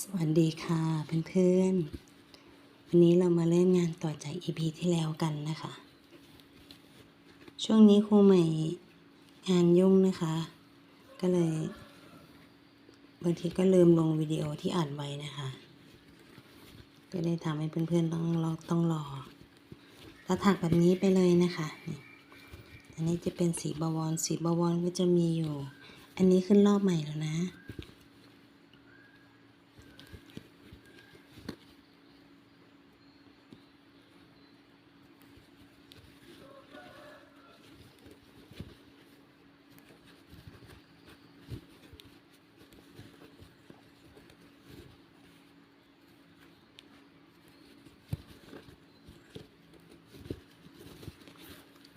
สวัสดีค่ะเพื่อนๆ วันนี้เรามาเล่นงานต่อจาก EP ที่แล้วกันนะคะ ช่วงนี้ครูใหม่งานยุ่งนะคะ ก็เลย บางทีก็ลืมลงวิดีโอที่อ่านไว้นะคะ ก็เลยทำให้เพื่อนๆต้องรอต้องรอแล้วถักแบบนี้ไปเลยนะคะนี่อันนี้จะเป็นสีบวรสีบวรก็จะมีอยู่ อันนี้ขึ้นรอบใหม่แล้วนะ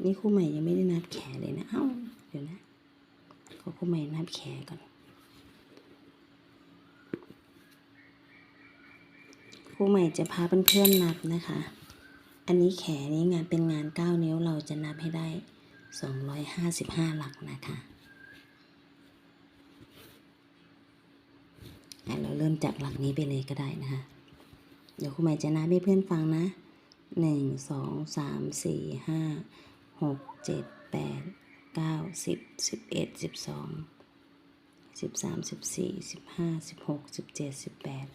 นี่ครูใหม่ยังไม่ได้นับแขนเลยนะ เอ้า เดี๋ยวนะขอครูใหม่นับแขนก่อนครูใหม่จะพาเพื่อนๆนับนะคะ อันนี้แขนนี้งานเป็นงาน 9 นิ้วเราจะนับให้ได้ 255 หลักนะคะอะเราเริ่มจากหลักนี้ไปเลยก็ได้นะคะ เดี๋ยวครูใหม่จะนับให้เพื่อนฟังนะหนึ่งสองสามสี่ห้า หกเจ็ดแปดเก้าสิบสิบเอ็ดสิบสองสิบสามสิบสี่สิบห้าสิบหกสิบเจ็ดสิบแปด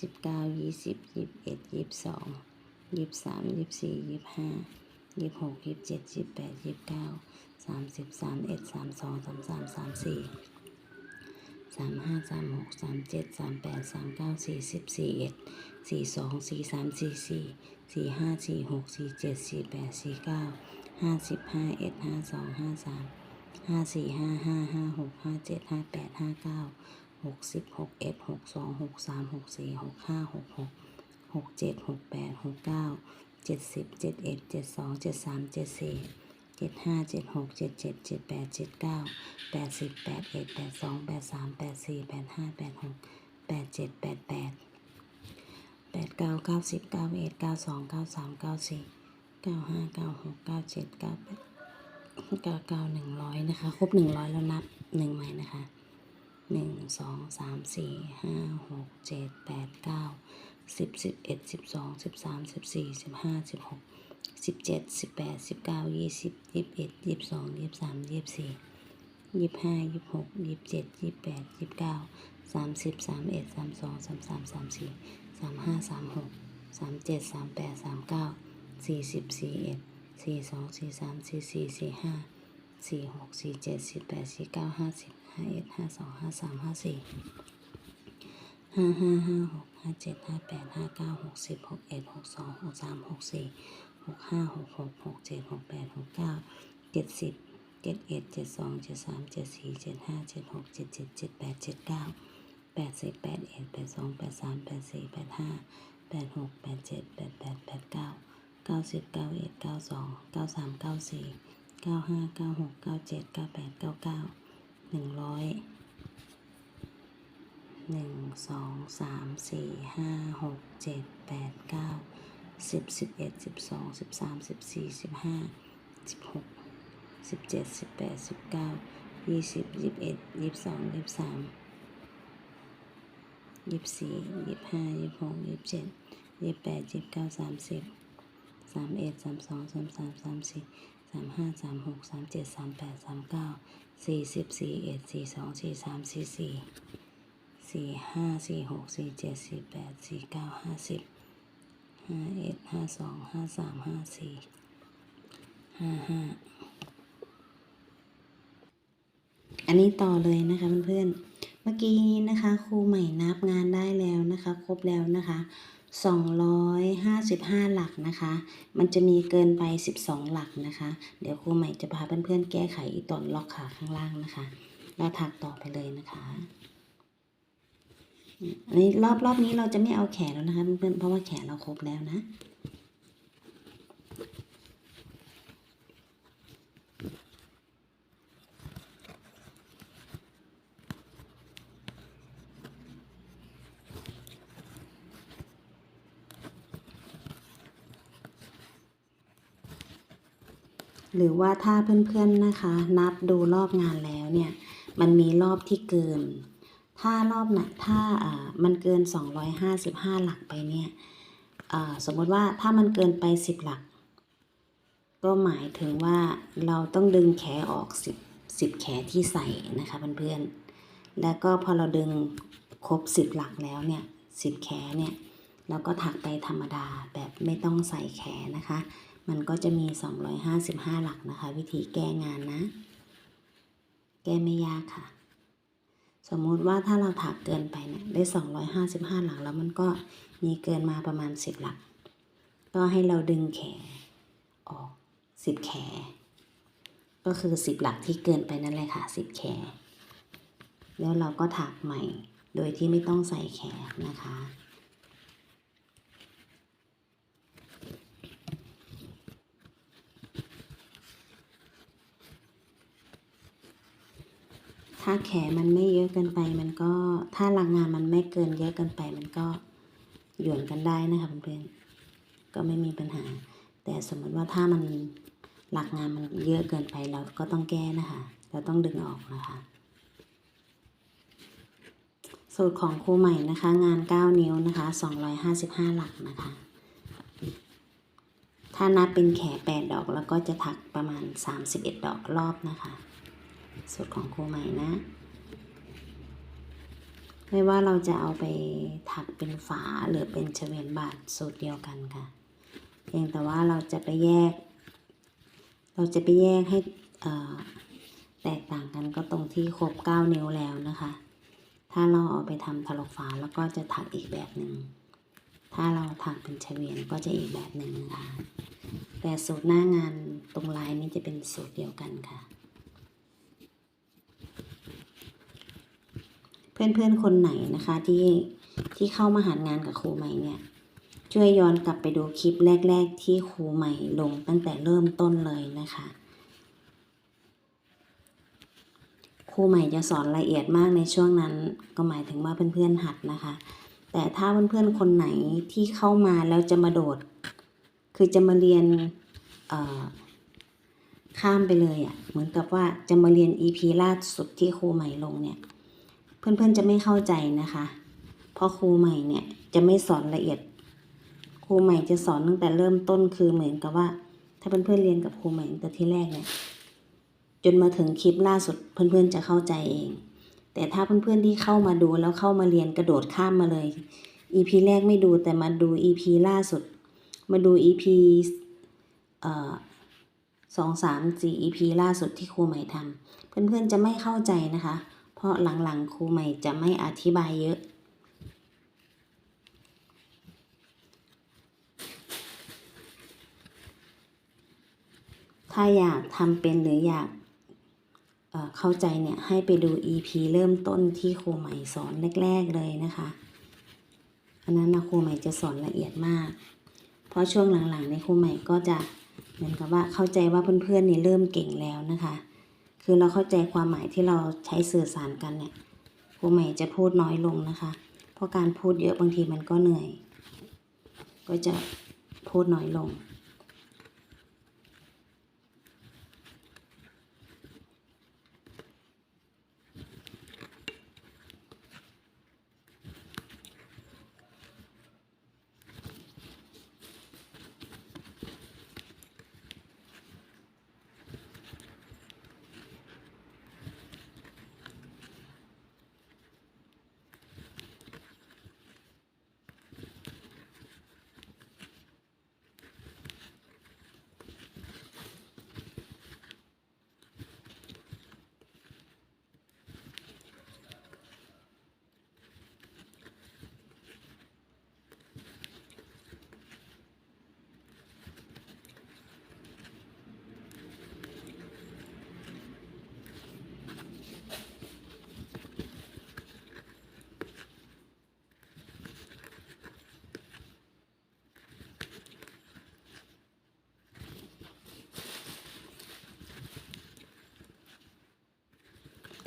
สิบเก้ายี่สิบยี่สิบเอ็ดยี่สิบสองยี่สิบสามยี่สิบสี่ยี่สิบห้ายี่สิบหกยี่สิบเจ็ดยี่สิบแปดยี่สิบเก้าสามสิบสามเอ็ดสามสองสามสามสามสี่สามห้าสามหกสามเจ็ดสามแปดสามเก้าสี่สิบสี่เอ็ดสี่สองสี่สามสี่สี่สี่ห้าสี่หกสี่เจ็ดสี่แปดสี่เก้า ห้าสิบห้าเอ็ดห้าสองห้าสามห้าสี่ห้าห้าห้าหกห้าเจ็ดห้าแปดห้าเก้าหกสิบหกเอ็ดหกสองหกสามหกสี่หกห้าหกหกหกเจ็ดหกแปดหกเก้าเจ็ดสิบเจ็ดเอ็ดเจ็ดสองเจ็ดสามเจ็ดสี่เจ็ดห้าเจ็ดหกเจ็ดเจ็ดเจ็ดแปดเจ็ดเก้าแปดสิบแปดเอ็ดแปดสองแปดสามแปดสี่แปดห้าแปดหกแปดเจ็ดแปดแปดแปดเก้าเก้าสิบเก้าเอ็ดเก้าสองเก้าสามเก้าสี่ เก้าห้าเก้าหกเก้าเจ็ดเก้าแปดเก้าเก้าหนึ่งร้อยนะคะ ครบหนึ่งร้อยแล้วนับหนึ่งใหม่นะคะหนึ่งสองสามสี่ห้าหกเจ็ดแปดเก้าสิบสิบเอ็ดสิบสองสิบสามสิบสี่สิบห้าสิบหกสิบเจ็ดสิบแปดสิบเก้ายี่สิบยี่สิบเอ็ดยี่สิบสองยี่สิบสามยี่สิบสี่ยี่สิบห้ายี่สิบหกยี่สิบเจ็ดยี่สิบแปดยี่สิบเก้าสามสิบสามเอ็ดสามสองสามสามสามสี่สามห้าสามหกสามเจ็ดสามแปดสามเก้า สี่สิบสี่เอ็ดสี่สองสี่สามสี่สี่สี่ห้าสี่หกสี่เจ็ดสี่แปดสี่เก้าห้าสิบห้าเอ็ดห้าสองห้าสามห้าสี่ห้าห้าห้าหกห้าเจ็ดห้าแปดห้าเก้าหกสิบหกเอ็ดหกสองหกสามหกสี่หกห้าหกหกหกเจ็ดหกแปดหกเก้าเจ็ดสิบเจ็ดเอ็ดเจ็ดสองเจ็ดสามเจ็ดสี่เจ็ดห้าเจ็ดหกเจ็ดเจ็ดเจ็ดแปดเจ็ดเก้าแปดสิบแปดเอ็ดแปดสองแปดสามแปดสี่แปดห้าแปดหกแปดเจ็ดแปดแปดแปดเก้า เก้าสิบเก้าเอ็ดเก้าสองเก้าสามเก้าสี่เก้าห้าเก้าหกเก้าเจ็ดเก้าแปดเก้าเก้าหนึ่งร้อยหนึ่งสองสามสี่ห้าหกเจ็ดแปดเก้าสิบสิบเอ็ดสิบสองสิบสามสิบสี่สิบห้าสิบหกสิบเจ็ดสิบแปดสิบเก้ายี่สิบยี่สิบเอ็ดยี่สิบสองยี่สิบสามยี่สิบสี่ยี่สิบห้ายี่สิบหกยี่สิบเจ็ดยี่สิบแปดยี่สิบเก้าสามสิบามเอ็ดสามสองสามสามสามสี่สามห้าสามหกสามเจ็ดสามแปดสามเก้าสี่สิบสี่เอ็ดสี่สองสี่สามสี่สี่สี่ห้าสี่หกสี่เจ็ดสี่แปดสี่เก้าห้าสิบห้าเอ็ดห้าสองห้าสามห้าสี่ห้าห้าอันนี้ต่อเลยนะคะเพื่อนๆ มื่อกี้นะคะครูใหม่นับงานได้แล้วนะคะ ครบแล้วนะคะ255 หลักนะคะ มันจะมีเกินไป 12 หลักนะคะ เดี๋ยวครูใหม่จะพาเพื่อนๆแก้ไขตอนล็อกขาข้างล่างนะคะเราถักต่อไปเลยนะคะอันนี้รอบรอบนี้เราจะไม่เอาแขนแล้วนะคะเพื่อนๆเพราะว่าแขนเราครบแล้วนะ หรือว่าถ้าเพื่อนๆนะคะ นับดูรอบงานแล้วเนี่ย มันมีรอบที่เกิน ถ้ารอบไหนถ้าอ่ามันเกิน 255 หลักไปเนี่ยอ่าสมมติว่าถ้ามันเกินไป 10 หลัก ก็หมายถึงว่าเราต้องดึงแขออก 10 10 แขที่ใส่นะคะเพื่อนๆแล้วก็พอเราดึงครบ 10 หลักแล้วเนี่ย10 แขเนี่ยเราก็ถักไปธรรมดาแบบไม่ต้องใส่แขนะคะ มันก็จะมี 255 หลักนะคะ วิธีแก้งานนะ แก้ไม่ยากค่ะ สมมุติว่าถ้าเราถักเกินไปเนี่ยได้ 255 หลักแล้วมันก็มีเกินมาประมาณ 10 หลัก ก็ให้เราดึงแขออก 10 แขก็คือ 10 หลักที่เกินไปนั่นแหละค่ะ 10 แขแล้วเราก็ถักใหม่โดยที่ไม่ต้องใส่แขนะคะ ถ้าแขมันไม่เยอะเกินไปมันก็ถ้าหลักงานมันไม่เกินเยอะเกินไปมันก็หยวนกันได้นะคะเพื่อนๆก็ไม่มีปัญหา แต่สมมติว่าถ้ามันหลักงานมันเยอะเกินไปเราก็ต้องแก้นะคะ เราต้องดึงออกนะคะ สูตรของครูใหม่นะคะ งาน 9 นิ้วนะคะ 255 หลักนะคะ ถ้านับเป็นแข8ดอกแล้วก็จะถักประมาณ 31 ดอกรอบนะคะ สูตรของครูใหม่นะไม่ว่าเราจะเอาไปถักเป็นฝาหรือเป็นเฉวียนบาทสูตรเดียวกันค่ะ เพียงแต่ว่าเราจะไปแยก เราจะไปแยกให้อ่อแตกต่างกันก็ตรงที่ครบ 9 นิ้วแล้วนะคะ ถ้าเราเอาไปทำถลกฝาแล้วก็จะถักอีกแบบหนึ่ง ถ้าเราถักเป็นเฉวียนก็จะอีกแบบหนึ่งนะคะแต่สูตรหน้างานตรงลายนี้จะเป็นสูตรเดียวกันค่ะ เพื่อนๆคนไหนนะคะที่ที่เข้ามาหางานกับครูใหม่เนี่ยช่วยย้อนกลับไปดูคลิปแรก ๆ ที่ครูใหม่ลงตั้งแต่เริ่มต้นเลยนะคะครูใหม่จะสอนละเอียดมากในช่วงนั้น ก็หมายถึงว่าเพื่อนๆหัดนะคะ แต่ถ้าเพื่อนๆคนไหนที่เข้ามาแล้วจะมาโดด คือจะมาเรียนข้ามไปเลยอะ่ะเหมือนกับว่าจะมาเรียน EP ล่าสุดที่ครูใหม่ลงเนี่ย เพื่อนๆจะไม่เข้าใจนะคะ เพราะครูใหม่เนี่ยจะไม่สอนละเอียด ครูใหม่จะสอนตั้งแต่เริ่มต้นคือเหมือนกับว่า ถ้าเพื่อนๆเรียนกับครูใหม่ตั้งแต่ที่แรกเนี่ยจนมาถึงคลิปล่าสุดเพื่อนๆจะเข้าใจเอง แต่ถ้าเพื่อนๆที่เข้ามาดูแล้วเข้ามาเรียนกระโดดข้ามมาเลย EP แรกไม่ดูแต่มาดู EP ล่าสุด มาดู EP เอ่อสองสามสี่ EP ล่าสุดที่ครูใหม่ทำเพื่อนๆจะไม่เข้าใจนะคะ เพราะหลังๆครูใหม่จะไม่อธิบายเยอะถ้าอยากทำเป็นหรืออยากเเข้าใจเนี่ยให้ไปดู EP เริ่มต้นที่ครูใหม่สอนแรก ๆเลยนะคะ อันนั้นนะครูใหม่จะสอนละเอียดมาก เพราะช่วงหลังๆในครูใหม่ก็จะเหมือนกับว่าเข้าใจว่าเพื่อนๆเนี่ยเริ่มเก่งแล้วนะคะ คือเราเข้าใจความหมายที่เราใช้สื่อสารกันเนี่ยครูใหม่จะพูดน้อยลงนะคะ เพราะการพูดเยอะบางทีมันก็เหนื่อย ก็จะพูดน้อยลง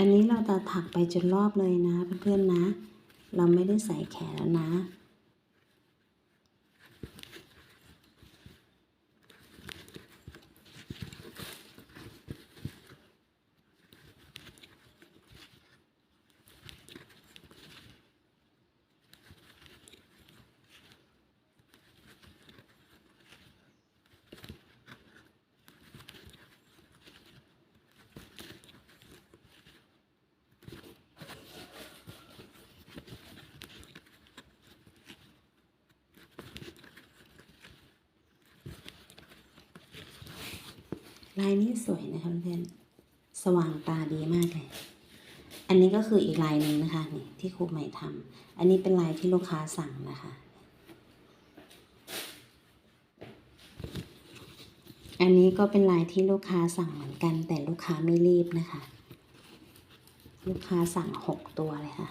อันนี้เราจะถักไปจนรอบเลยนะเพื่อนๆนะ เราไม่ได้ใส่แขนแล้วนะ ลายนี้สวยนะคะเพื่อนสว่างตาดีมากเลย อันนี้ก็คืออีกลายหนึ่งนะคะนี่ที่ครูใหม่ทำอันนี้เป็นลายที่ลูกค้าสั่งนะคะ อันนี้ก็เป็นลายที่ลูกค้าสั่งเหมือนกัน แต่ลูกค้าไม่รีบนะคะ ลูกค้าสั่งหกตัวเลยค่ะ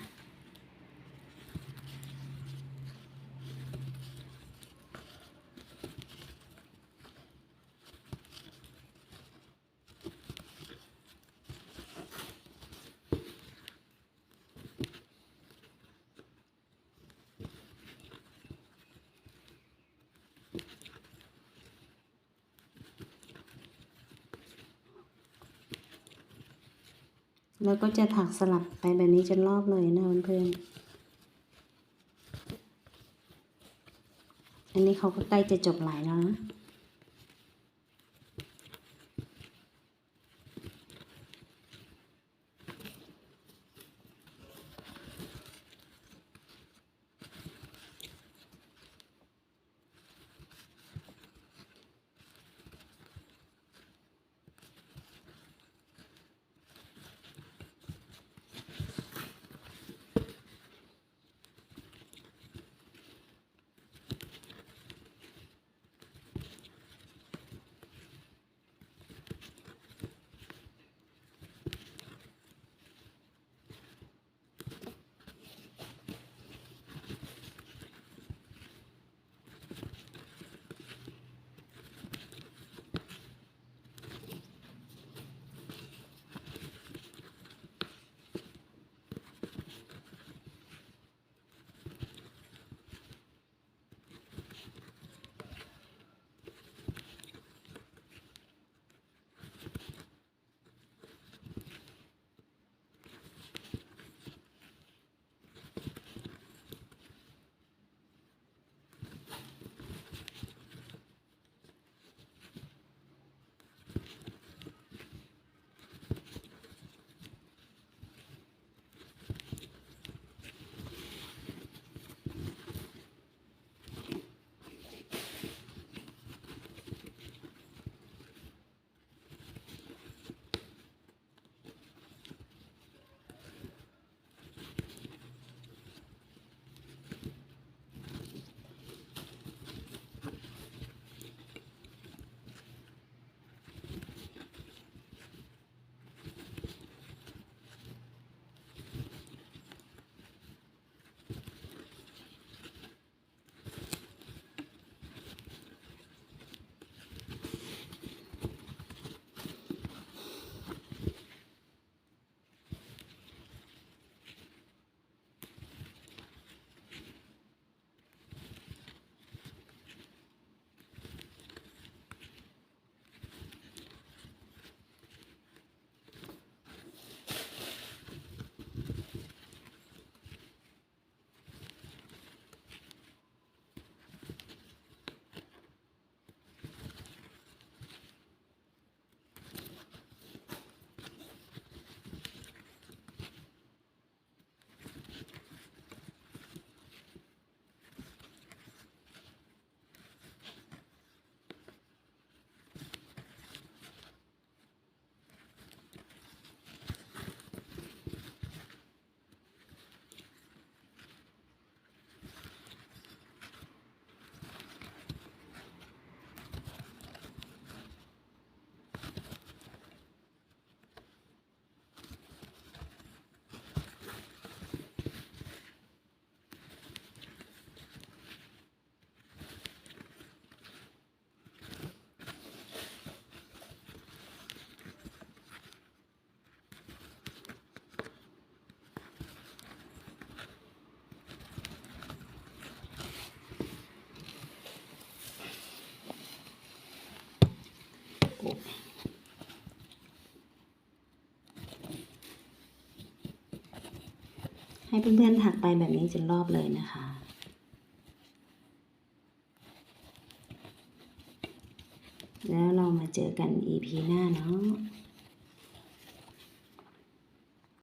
แล้วก็จะถักสลับไปแบบนี้จนรอบเลยนะเพื่อนๆอันนี้เขาก็ใกล้จะจบหลายแล้วนะ ให้เพื่อนๆถักไปแบบนี้จนรอบเลยนะคะ แล้วเรามาเจอกัน EP หน้าเนาะ